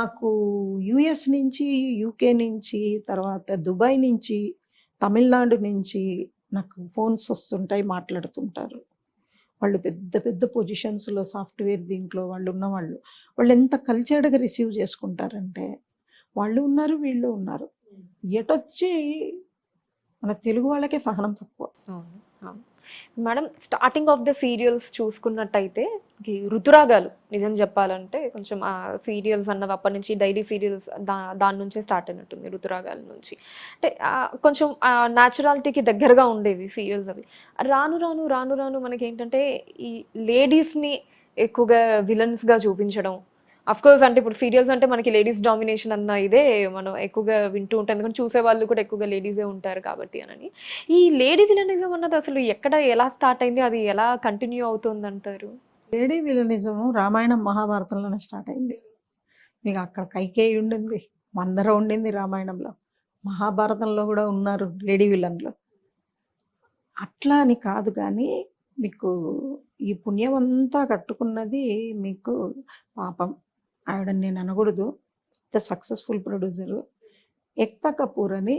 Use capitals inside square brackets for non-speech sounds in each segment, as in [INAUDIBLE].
నాకు యుఎస్ నుంచి యూకే నుంచి తర్వాత దుబాయ్ నుంచి తమిళనాడు నుంచి నాకు ఫోన్స్ వస్తుంటాయి మాట్లాడుతుంటారు. వాళ్ళు పెద్ద పెద్ద పొజిషన్స్లో సాఫ్ట్వేర్ దీంట్లో వాళ్ళు ఉన్నవాళ్ళు. వాళ్ళు ఎంత కల్చర్డ్గా రిసీవ్ చేసుకుంటారంటే వాళ్ళు ఉన్నారు వీళ్ళు ఉన్నారు. ఎటొచ్చి మన తెలుగు వాళ్ళకే సహనం తక్కువ. Madam starting of the serials చూసుకున్నట్టయితే ఋతురాగాలు రుతురాగాలు నిజం చెప్పాలంటే కొంచెం ఆ సీరియల్స్ అన్నవి అప్పటి నుంచి డైలీ సీరియల్స్ దా దాని నుంచే స్టార్ట్ అయినట్టుంది రుతురాగాల నుంచి. అంటే కొంచెం న్యాచురాలిటీకి దగ్గరగా ఉండేవి సీరియల్స్ అవి. రాను రాను రాను రాను మనకి ఏంటంటే ఈ లేడీస్ని ఎక్కువగా విలన్స్గా చూపించడం అఫ్ కోర్స్ అంటే ఇప్పుడు సీరియల్స్ అంటే మనకి లేడీస్ డామినేషన్ అన్న ఇదే మనం ఎక్కువగా వింటూ ఉంటాం. ఎందుకంటే చూసే వాళ్ళు కూడా ఎక్కువగా లేడీసే ఉంటారు కాబట్టి అని ఈ లేడీ విలనిజం అన్నది అసలు ఎక్కడ ఎలా స్టార్ట్ అయింది? అది ఎలా కంటిన్యూ అవుతుంది అంటారు? లేడీ విలనిజం రామాయణం మహాభారతంలోనే స్టార్ట్ అయింది. మీకు అక్కడ కైకేయి ఉండింది మందర ఉండింది రామాయణంలో. మహాభారతంలో కూడా ఉన్నారు లేడీ విలన్లు అట్లా అని కాదు కానీ మీకు ఈ పుణ్యం అంతా కట్టుకున్నది మీకు పాపం. ఆవిడ నేను అనకూడదు. The successful producer Ekta Kapoor అని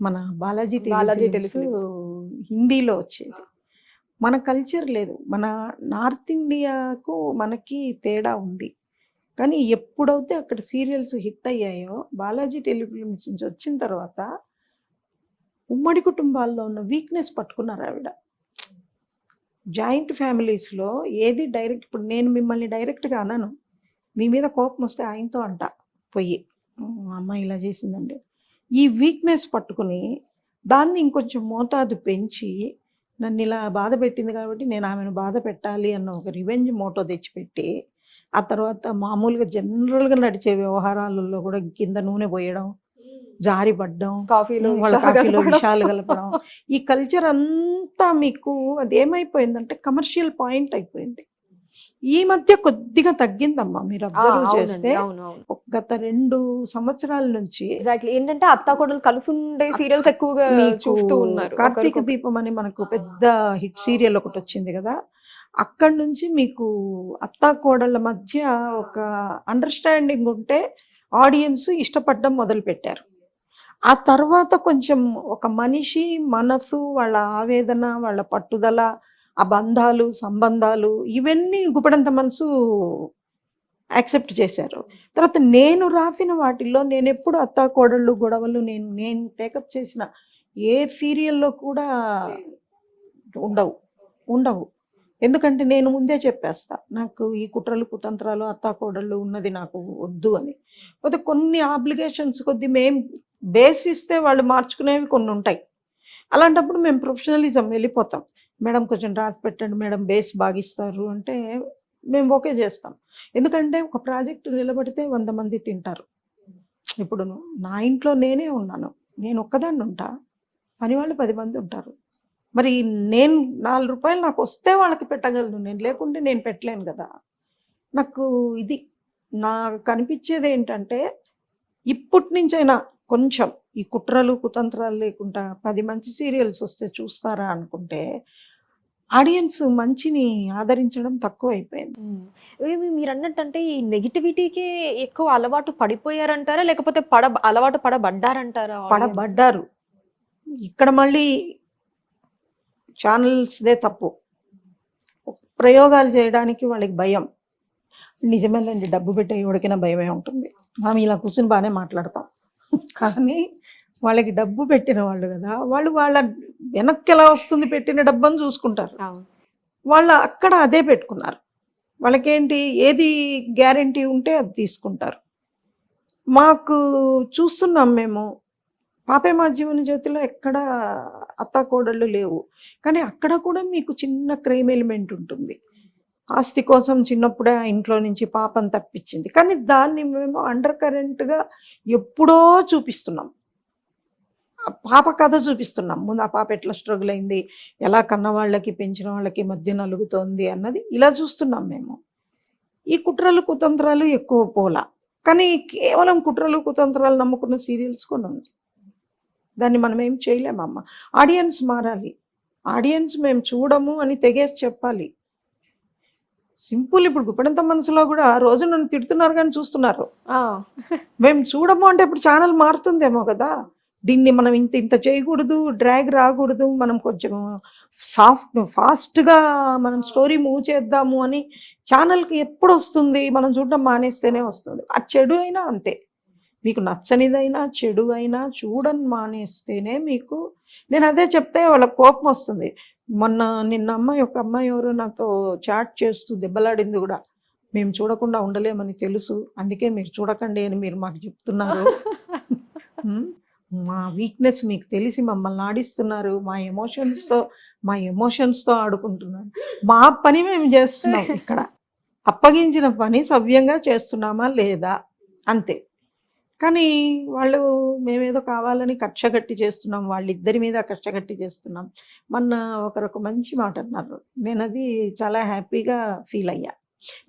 మన బాలాజీ బాలాజీ టెలిఫిల్మ్స్. హిందీలో వచ్చేది. మన కల్చర్ లేదు. మన నార్త్ ఇండియాకు మనకి తేడా ఉంది. కానీ ఎప్పుడైతే అక్కడ సీరియల్స్ హిట్ అయ్యాయో బాలాజీ టెలిఫిల్మ్స్ నుంచి వచ్చిన తర్వాత ఉమ్మడి కుటుంబాల్లో ఉన్న వీక్నెస్ పట్టుకున్నారు ఆవిడ. జాయింట్ ఫ్యామిలీస్లో ఏది డైరెక్ట్ ఇప్పుడు నేను మిమ్మల్ని డైరెక్ట్గా అనను. మీ మీద కోపం వస్తే ఆయనతో అంట పోయి "ఉమ్, అమ్మాయి ఇలా చేసిందండి. ఈ వీక్నెస్ పట్టుకుని దాన్ని ఇంకొంచెం మోతాదు పెంచి నన్ను ఇలా బాధ పెట్టింది కాబట్టి నేను ఆమెను బాధ పెట్టాలి అన్న ఒక రివెంజ్ మోటో తెచ్చిపెట్టి ఆ తర్వాత మామూలుగా జనరల్గా నడిచే వ్యవహారాలలో కూడా కింద నూనె పోయడం జారి పడ్డం కాఫీలో వాళ్ళ కాఫీలో. విషాలు కలపడం. ఈ కల్చర్ అంతా మీకు అది ఏమైపోయిందంటే కమర్షియల్ పాయింట్ అయిపోయింది. ఈ మధ్య కొద్దిగా తగ్గిందమ్మా మీరు అబ్జర్వ్ చేస్తే గత రెండు సంవత్సరాల నుంచి ఎగ్జాక్ట్లీ ఏంటంటే అత్తా కోడలు కలిసి ఉండే సీరియల్స్ ఎక్కువగా చూస్తూ ఉన్నారు కార్తీక. దీపం అని మనకు పెద్ద హిట్ సీరియల్ ఒకటి వచ్చింది కదా అక్కడి నుంచి మీకు అత్తా కోడళ్ళ మధ్య ఒక అండర్స్టాండింగ్ ఉంటే ఆడియన్స్ ఇష్టపడడం మొదలు పెట్టారు ఆ తర్వాత కొంచెం ఒక మనిషి మనసు వాళ్ళ ఆవేదన వాళ్ళ పట్టుదల ఆ బంధాలు సంబంధాలు ఇవన్నీ గుపడంత మనసు యాక్సెప్ట్ చేశారు. తర్వాత నేను రాసిన వాటిల్లో నేను ఎప్పుడు అత్తా కోడళ్ళు గొడవలు నేను నేను టేకప్ చేసిన ఏ సీరియల్లో కూడా ఉండవు ఉండవు. ఎందుకంటే నేను ముందే చెప్పేస్తా నాకు ఈ కుట్రలు కుతంత్రాలు అత్త కోడళ్ళు ఉన్నది నాకు వద్దు అని. పోతే కొన్ని ఆబ్లిగేషన్స్ కొద్ది మేం బేస్ ఇస్తే వాళ్ళు మార్చుకునేవి కొన్ని ఉంటాయి. అలాంటప్పుడు మేము ప్రొఫెషనలిజం వెళ్ళిపోతాం. మేడం కొంచెం రాసి పెట్టండి మేడం బేస్ బాగిస్తారు అంటే మేము ఓకే చేస్తాం. ఎందుకంటే ఒక ప్రాజెక్ట్ నిలబడితే వంద మంది తింటారు. ఇప్పుడు నా ఇంట్లో నేనే ఉన్నాను. నేను ఒక్కదాన్ని ఉంటా. పని వాళ్ళు పది మంది ఉంటారు. మరి నేను నాలుగు రూపాయలు నాకు వస్తే వాళ్ళకి పెట్టగలను. నేను లేకుంటే నేను పెట్టలేను కదా. నాకు ఇది నాకు కనిపించేది ఏంటంటే ఇప్పటి నుంచైనా కొంచెం ఈ కుట్రలు కుతంత్రాలు లేకుండా పది మంచి సీరియల్స్ వస్తే చూస్తారా అనుకుంటే ఆడియన్స్ మంచిని ఆదరించడం తక్కువ అయిపోయింది మీరు అన్నట్టు అంటే ఈ నెగిటివిటీకి ఎక్కువ అలవాటు పడిపోయారంటారా? లేకపోతే పడ అలవాటు పడబడ్డారంటారా? పడబడ్డారు. ఇక్కడ మళ్ళీ ఛానల్స్దే తప్పు. ప్రయోగాలు చేయడానికి వాళ్ళకి భయం. నిజమేనండి డబ్బు పెట్టే ఎవరికైనా భయమే ఉంటుంది. మనం ఇలా కూర్చుని బాగానే మాట్లాడతాం. కానీ వాళ్ళకి డబ్బు పెట్టిన వాళ్ళు కదా వాళ్ళు వాళ్ళ వెనక్కి ఎలా వస్తుంది పెట్టిన డబ్బని చూసుకుంటారు. వాళ్ళు అక్కడ అదే పెట్టుకున్నారు. వాళ్ళకేంటి ఏది గ్యారంటీ ఉంటే అది తీసుకుంటారు. మాకు చూస్తున్నాం మేము పాపే మా జీవన జ్యోతిలో ఎక్కడ అత్తాకోడళ్ళు లేవు. కానీ అక్కడ కూడా మీకు చిన్న క్రైమ్ ఎలిమెంట్ ఉంటుంది. ఆస్తి కోసం చిన్నప్పుడే ఆ ఇంట్లో నుంచి పాపం తప్పించింది. కానీ దాన్ని మేము అండర్ కరెంట్గా ఎప్పుడో చూపిస్తున్నాం. పాప కథ చూపిస్తున్నాం. ముందు ఆ పాప ఎట్లా స్ట్రగుల్ అయింది? ఎలా కన్న వాళ్ళకి పెంచిన వాళ్ళకి మధ్య నలుగుతోంది అన్నది ఇలా చూస్తున్నాం మేము. ఈ కుట్రలు కుతంత్రాలు ఎక్కువ పోలా. కానీ కేవలం కుట్రలు కుతంత్రాలు నమ్ముకున్న సీరియల్స్ కొన్ని ఉంది దాన్ని మనం ఏం చేయలేమమ్మ. ఆడియన్స్ మారాలి. ఆడియన్స్ మేము చూడము అని తెగేసి చెప్పాలి. సింపుల్ ఇప్పుడు గుప్పెడంత మనసులో కూడా రోజు నన్ను తిడుతున్నారు కానీ చూస్తున్నారు. ఆ, మేము చూడము అంటే ఇప్పుడు ఛానల్ మారుతుందేమో కదా. దీన్ని మనం ఇంత ఇంత చేయకూడదు డ్రాగ్ రాకూడదు మనం కొంచెం సాఫ్ట్ ఫాస్ట్గా మనం స్టోరీ మూవ్ చేద్దాము అని ఛానల్కి ఎప్పుడు వస్తుంది? మనం చూడడం మానేస్తేనే వస్తుంది. ఆ చెడు అయినా అంతే. మీకు నచ్చనిదైనా చెడు అయినా చూడని మానేస్తేనే మీకు నేను అదే చెప్తే వాళ్ళకి కోపం వస్తుంది. మొన్న నిన్న అమ్మాయి ఒక అమ్మాయి ఎవరు నాతో చాట్ చేస్తూ దెబ్బలాడింది కూడా. మేము చూడకుండా ఉండలేమని తెలుసు. అందుకే మీరు చూడకండి అని మీరు మాకు చెప్తున్నారు. [LAUGHS] మా వీక్నెస్ మీకు తెలిసి మమ్మల్ని ఆడిస్తున్నారు. మా ఎమోషన్స్తో మా ఎమోషన్స్తో ఆడుకుంటున్నారు. మా పని మేము చేస్తున్నాం ఇక్కడ. అప్పగించిన పని సవ్యంగా చేస్తున్నామా లేదా? అంతే. కానీ వాళ్ళు మేమేదో కావాలని కక్షగట్టి చేస్తున్నాం వాళ్ళిద్దరి మీద కక్షగట్టి చేస్తున్నాం మొన్న ఒకరు ఒక మంచి మాట అన్నారు నేను అది చాలా హ్యాపీగా ఫీల్ అయ్యా.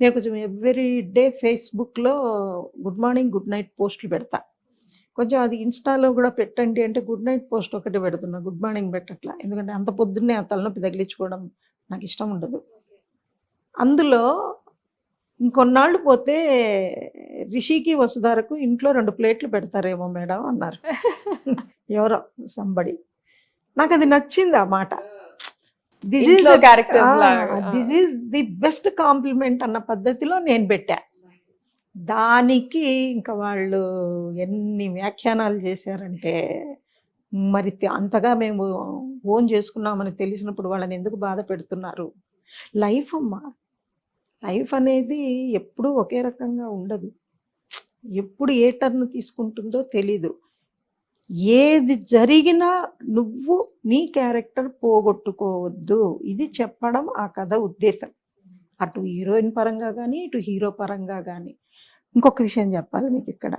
నేను కొంచెం ఎవ్రీ డే ఫేస్బుక్లో గుడ్ మార్నింగ్ గుడ్ నైట్ పోస్టులు పెడతా. కొంచెం అది ఇన్స్టాలో కూడా పెట్టండి అంటే గుడ్ నైట్ పోస్ట్ ఒకటి పెడుతున్నా గుడ్ మార్నింగ్ పెట్టట్లా. ఎందుకంటే అంత పొద్దున్నే ఆ తలనొప్పి తగిలించుకోవడం నాకు ఇష్టం ఉండదు. అందులో ఇంకొన్నాళ్ళు పోతే రిషికి వసుధారకు ఇంట్లో రెండు ప్లేట్లు పెడతారేమో మేడం అన్నారు. [LAUGHS] ఎవరో సంబడి నాకు అది నచ్చింది ఆ మాట. This is. This is the best compliment అన్న పద్ధతిలో నేను పెట్టా. దానికి ఇంకా వాళ్ళు ఎన్ని వ్యాఖ్యానాలు చేశారంటే మరి అంతగా మేము ఓన్ చేసుకున్నామని తెలిసినప్పుడు వాళ్ళని ఎందుకు బాధ పెడుతున్నారు? లైఫ్ అమ్మా. లైఫ్ అనేది ఎప్పుడూ ఒకే రకంగా ఉండదు. ఎప్పుడు ఏ టర్న్ తీసుకుంటుందో తెలీదు. ఏది జరిగినా నువ్వు నీ క్యారెక్టర్ పోగొట్టుకోవద్దు. ఇది చెప్పడం ఆ కథ ఉద్దేశం. అటు హీరోయిన్ పరంగా కానీ ఇటు హీరో పరంగా కానీ ఇంకొక విషయం చెప్పాలి మీకు ఇక్కడ.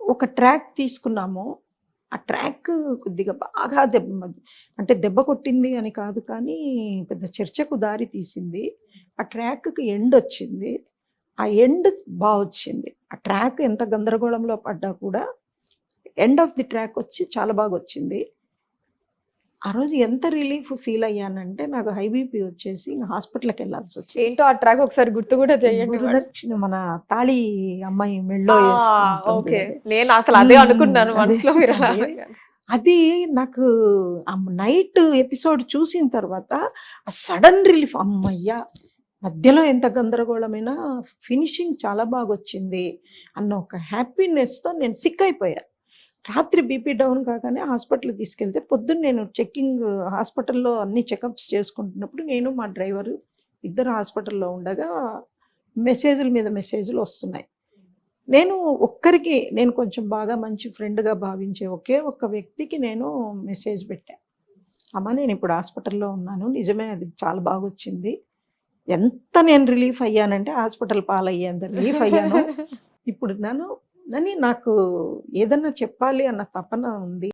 ఒక ట్రాక్ తీసుకున్నాము. ఆ ట్రాక్ కొద్దిగా బాగా దెబ్బ అంటే దెబ్బ కొట్టింది అని కాదు కానీ పెద్ద చర్చకు దారి తీసింది. ఆ ట్రాక్కి ఎండ్ వచ్చింది. ఆ ఎండ్ బాగా వచ్చింది. ఆ ట్రాక్ ఎంత గందరగోళంలో పడ్డా కూడా ఎండ్ ఆఫ్ ది ట్రాక్ వచ్చి చాలా బాగా వచ్చింది. ఆ రోజు ఎంత రిలీఫ్ ఫీల్ అయ్యానంటే నాకు హై బీపీ వచ్చేసి హాస్పిటల్కి వెళ్ళాల్సి వచ్చింది ఏంటో ఆ ట్రాక్ ఒకసారి గుర్తు కూడా చేయండి. గురుదక్షిణ మన తాళి అమ్మాయి మెళ్ళో ఓకే. నేను అసలు అదే అనుకున్నాను మనసులో అదే. నాకు ఆ నైట్ ఎపిసోడ్ చూసిన తర్వాత ఆ సడన్ రిలీఫ్ అమ్మయ్యా మధ్యలో ఎంత గందరగోళమైనా ఫినిషింగ్ చాలా బాగా వచ్చింది అన్న ఒక హ్యాపీనెస్తో నేను సిక్ అయిపోయా రాత్రి బీపీ డౌన్ కాగానే హాస్పిటల్కి తీసుకెళ్తే పొద్దున్న నేను చెక్కింగ్ హాస్పిటల్లో అన్ని చెకప్స్ చేసుకుంటున్నప్పుడు నేను మా డ్రైవరు ఇద్దరు హాస్పిటల్లో ఉండగా మెసేజ్ల మీద మెసేజ్లు వస్తున్నాయి. నేను ఒక్కరికి నేను కొంచెం బాగా మంచి ఫ్రెండ్గా భావించే ఒకే ఒక్క వ్యక్తికి నేను మెసేజ్ పెట్టా. అమ్మ నేను ఇప్పుడు హాస్పిటల్లో ఉన్నాను. నిజమే అది చాలా బాగా వచ్చింది ఎంత నేను రిలీఫ్ అయ్యానంటే హాస్పిటల్ పాలయ్యేంత రిలీఫ్ అయ్యాను. [LAUGHS] ఇప్పుడు నన్ను అని నాకు ఏదన్నా చెప్పాలి అన్న తపన ఉంది.